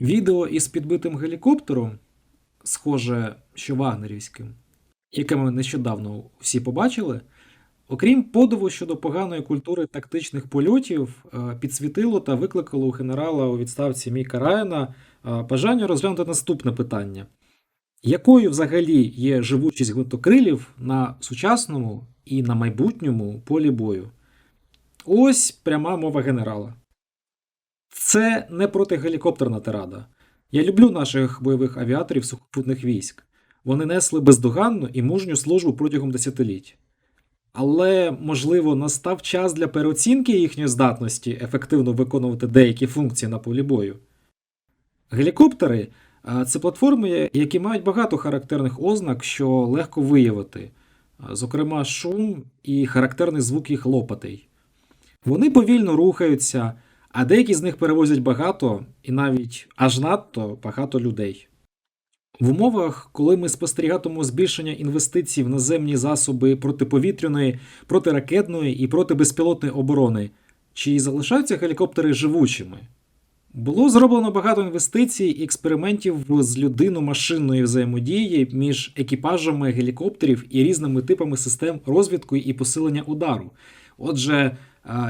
Відео із підбитим гелікоптером, схоже, що вагнерівським, яке ми нещодавно всі побачили, окрім подиву щодо поганої культури тактичних польотів, е, підсвітило та викликало у генерала у відставці Міка Райана е, бажання розглянути наступне питання: якою взагалі є живучість гвинтокрилів на сучасному і на майбутньому полі бою? Ось пряма мова генерала. Це не протигелікоптерна тирада. Я люблю наших бойових авіаторів сухопутних військ. Вони несли бездоганну і мужню службу протягом десятиліть. Але, можливо, настав час для переоцінки їхньої здатності ефективно виконувати деякі функції на полі бою. Гелікоптери це платформи, які мають багато характерних ознак, що легко виявити, зокрема, шум і характерний звук їх лопатей. Вони повільно рухаються, а деякі з них перевозять багато і навіть аж надто багато людей. В умовах, коли ми спостерігатимемо збільшення інвестицій в наземні засоби протиповітряної, протиракетної і протибезпілотної оборони, чи залишаються гелікоптери живучими? Було зроблено багато інвестицій і експериментів з людино-машинної взаємодії між екіпажами гелікоптерів і різними типами систем розвідку і посилення удару. Отже,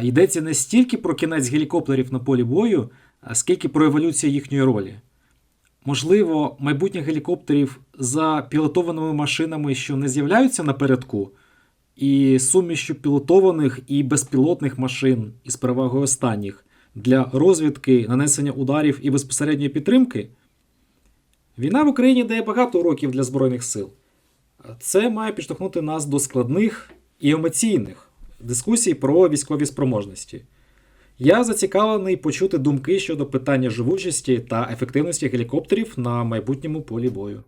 йдеться не стільки про кінець гелікоптерів на полі бою, скільки про еволюцію їхньої ролі. Можливо, майбутнє гелікоптерів за пілотованими машинами, що не з'являються напередку, і сумішю пілотованих і безпілотних машин із перевагою останніх для розвідки, нанесення ударів і безпосередньої підтримки. Війна в Україні дає багато уроків для Збройних сил. Це має підштовхнути нас до складних і емоційних дискусій про військові спроможності. Я зацікавлений почути думки щодо питання живучості та ефективності гелікоптерів на майбутньому полі бою.